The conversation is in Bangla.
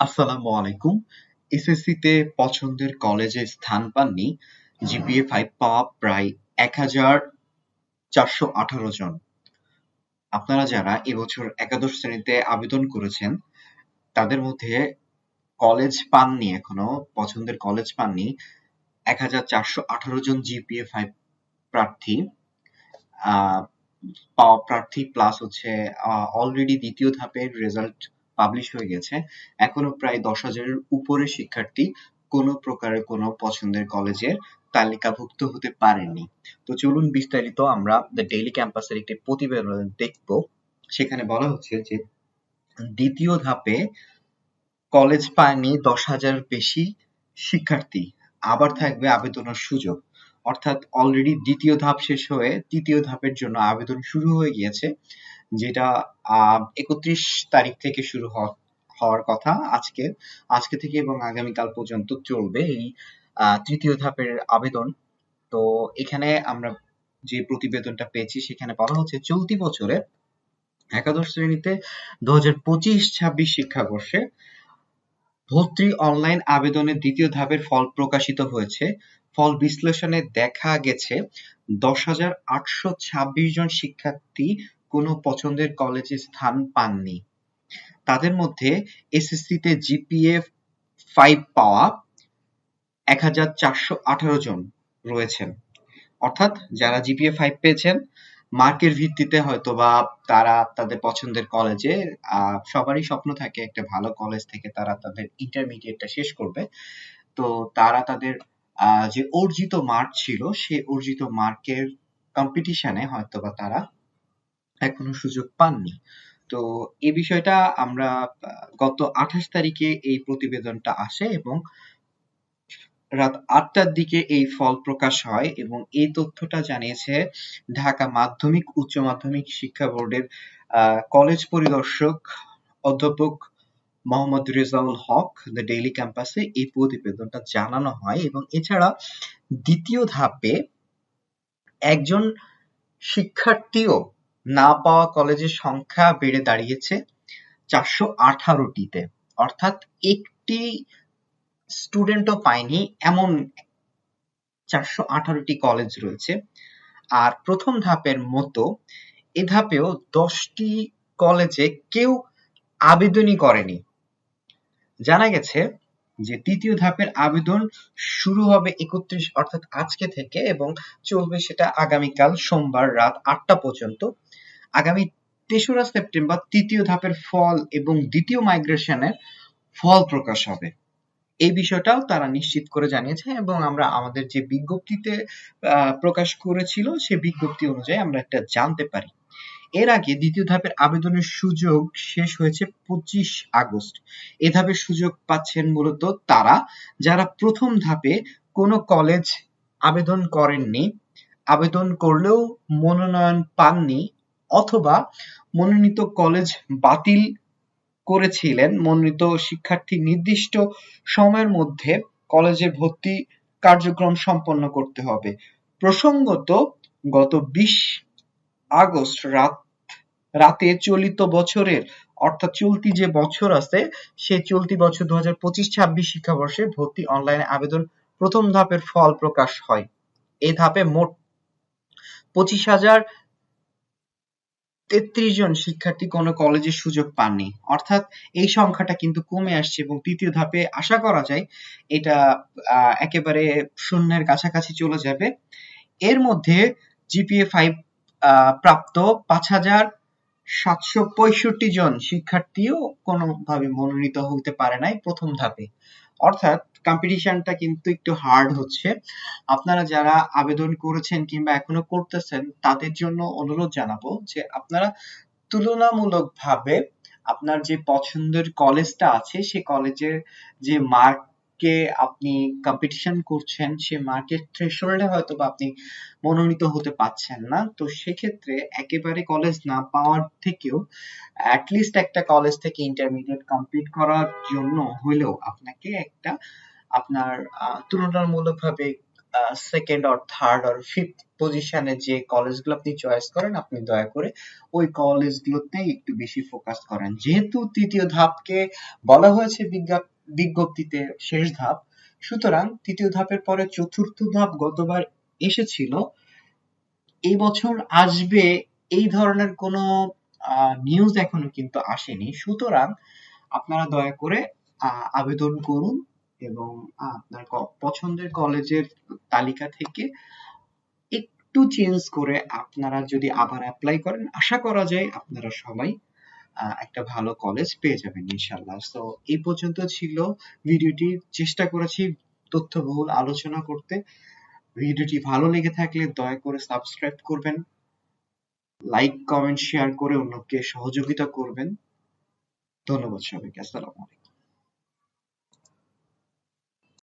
আসসালামু আলাইকুম। এসএসসিতে পছন্দের কলেজে স্থান পাননি। জিপিএ ফাইভ পাওয়া প্রায় এক হাজার চারশো আঠারো জন। আপনারা যারা এবছর একাদশ শ্রেণীতে আবেদন করেছেন, তাদের মধ্যে কলেজ পাননি এখনও, পছন্দের কলেজ পাননি। এক হাজার চারশো আঠারো জন জিপিএ ফাইভ প্রার্থী পাওয়া প্রার্থী প্লাস হচ্ছে অলরেডি দ্বিতীয় ধাপের রেজাল্ট পাবলিশ হয়ে গেছে। এখনও প্রায় দশ হাজারের উপরে শিক্ষার্থী কোনো প্রকারের কোনো পছন্দের কলেজের তালিকাভুক্ত হতে পারেনি তো চলুন বিস্তারিত আমরা দ্য ডেইলি ক্যাম্পাসের একটি প্রতিবেদন দেখব। সেখানে বলা হচ্ছে যে, দ্বিতীয় ধাপে কলেজ পায়নি দশ হাজার বেশি শিক্ষার্থী। আবার থাকবে আবেদনের সুযোগ। অর্থাৎ অলরেডি দ্বিতীয় ধাপ শেষ হয়ে তৃতীয় ধাপের জন্য আবেদন শুরু হয়ে গিয়েছে। যেটা একত্রিশ তারিখ থেকে শুরু হওয়ার কথা আজকে। আজকে থেকে এবং আগামীকাল পর্যন্ত চলবে এই তৃতীয় ধাপের আবেদন। তো এখানে আমরা যে প্রতিবেদনটা পেয়েছি, সেখানে বলা হচ্ছে চলতি বছরে একাদশ শ্রেণীতে দু হাজার পঁচিশ ছাব্বিশ শিক্ষাবর্ষে ভর্তি অনলাইন আবেদনের দ্বিতীয় ধাপের ফল প্রকাশিত হয়েছে। ফল বিশ্লেষণে দেখা গেছে দশ হাজার আটশো ছাব্বিশ জন শিক্ষার্থী কোনো পছন্দের কলেজে স্থান পাননি। তাদের মধ্যে এসএসসিতে জিপিএ ফাইভ পাওয়া এক হাজার চারশো আঠারো জন রয়েছেন। অর্থাৎ যারা জিপিএ ফাইভ পেয়েছেন মার্কের ভিত্তিতে হয়তো বা তারা তাদের পছন্দের কলেজে সবারই স্বপ্ন থাকে একটা ভালো কলেজ থেকে তারা তাদের ইন্টারমিডিয়েটটা শেষ করবে। তো তারা তাদের যে অর্জিত মার্ক ছিল, সেই অর্জিত মার্কের কম্পিটিশনে হয়তোবা তারা এখনও সুযোগ পাননি। তো এই বিষয়টা আমরা, গত আঠাশ তারিখে এই প্রতিবেদনটা আসে এবং রাত আটটার দিকে এই ফল প্রকাশ হয় এবং এই তথ্যটা জানিয়েছে ঢাকা মাধ্যমিক, উচ্চ মাধ্যমিক শিক্ষা বোর্ডের কলেজ পরিদর্শক অধ্যাপক মোহাম্মদ রেজাউল হক দ্য ডেইলি ক্যাম্পাসে এই প্রতিবেদনটা জানানো হয় এবং এছাড়া দ্বিতীয় ধাপে একজন শিক্ষার্থীও না পাওয়া কলেজের সংখ্যা বেড়ে দাঁড়িয়েছে চারশো আঠারোটিতে। অর্থাৎ একটি স্টুডেন্টও পায়নি, এমন চারশো আঠারোটি কলেজ রয়েছে। আর প্রথম ধাপের মতো এ ধাপেও দশটি কলেজে কেউ আবেদনই করেনি। জানা গেছে যে তৃতীয় ধাপের আবেদন শুরু হবে একত্রিশ, অর্থাৎ আজকে থেকে এবং চলবে সেটা আগামীকাল সোমবার রাত আটটা পর্যন্ত। আগামী তেসরা সেপ্টেম্বর তৃতীয় ধাপের ফল এবং দ্বিতীয় মাইগ্রেশনের ফল প্রকাশ হবে। এই বিষয়টাও তারা নিশ্চিত করে জানিয়েছে এবং আমরা আমাদের যে বিজ্ঞপ্তিতে প্রকাশ করেছিল, সে বিজ্ঞপ্তি অনুযায়ী আমরা একটা জানতে পারি। এর আগে দ্বিতীয় ধাপের আবেদনের সুযোগ শেষ হয়েছে পঁচিশ আগস্ট। এ ধাপের সুযোগ পাচ্ছেন মূলত তারা যারা প্রথম ধাপে কোনো কলেজ আবেদন করেননি। আবেদন করলেও মনোনয়ন পাননি অথবা মনোনীত কলেজ বাতিল করেছিলেন। মনোনীত শিক্ষার্থী নির্দিষ্ট সময়ের মধ্যে কলেজে ভর্তি কার্যক্রম সম্পন্ন করতে হবে। প্রসঙ্গত, গত বিশ আগস্ট রাত, রাতে চলিত বছরের, অর্থাৎ চলতি যে বছর আছে সেই চলতি বছর দু হাজার পঁচিশ ছাব্বিশ শিক্ষাবর্ষে ভর্তি অনলাইনে আবেদন প্রথম ধাপের ফল প্রকাশ হয়। এই ধাপে মোট পঁচিশ হাজার তেত্রিশ জন শিক্ষার্থী কোনো কলেজে সুযোগ পাননি। অর্থাৎ এই সংখ্যাটা কিন্তু কমে আসছে এবং তৃতীয় ধাপে আশা করা যায় এটা একেবারে শূন্যের কাছাকাছি চলে যাবে। এর মধ্যে জিপিএ ফাইভ প্রাপ্ত পাঁচ হাজার সাতশো পঁয়ষট্টি জন শিক্ষার্থীও কোনোভাবে মনোনীত হতে পারে নাই প্রথম ধাপে। অর্থাৎ কম্পিটিশনটা কিন্তু একটু হার্ড হচ্ছে। আপনারা যারা আবেদন করেছেন কিংবা এখনও করতেছেন, তাদের জন্য অনুরোধ জানাব যে আপনারা তুলনামূলকভাবে আপনার যে পছন্দের কলেজটা আছে, সে কলেজের যে মার্কে আপনি কম্পিটিশন করছেন, সে মার্কের থ্রেশহোল্ডে হয়তো বা আপনি মনোনীত হতে পারছেন না। তো সেক্ষেত্রে একেবারে কলেজ না পাওয়ার থেকেও অ্যাটলিস্ট একটা কলেজ থেকে ইন্টারমিডিয়েট কমপ্লিট করার জন্য হলেও আপনাকে একটা আপনার তুলনামূলকভাবে second or third or fifth পজিশনে যে কলেজগুলো আপনি চয়েস করেন, আপনি দয়া করে ওই কলেজগুলোতে একটু বেশি ফোকাস করেন। যেহেতু তৃতীয় ধাপকে বলা হয়েছে বিজ্ঞা- বিজ্ঞপ্তিতে শেষ ধাপ, সুতরাং তৃতীয় ধাপের পরে চতুর্থ ধাপ গতবার এসেছিল। এই বছর আসবে এই ধরনের কোনো নিউজ এখনও কিন্তু আসেনি। সুতরাং আপনারা দয়া করে আবেদন করুন। এবং আপনার পছন্দের কলেজের তালিকা থেকে একটু চেঞ্জ করে আপনারা যদি আবার অ্যাপ্লাই করেন, আশা করা যায় আপনারা সবাই একটা ভালো কলেজ পেয়ে যাবেন ইনশাল্লাহ তো এই পর্যন্ত ছিল ভিডিওটি। চেষ্টা করেছি তথ্যবহুল আলোচনা করতে। ভিডিওটি ভালো লেগে থাকলে দয়া করে সাবস্ক্রাইব করবেন। লাইক কমেন্ট শেয়ার করে অন্যকে সহযোগিতা করবেন। ধন্যবাদ সবাইকে। আসসালামু আলাইকুম।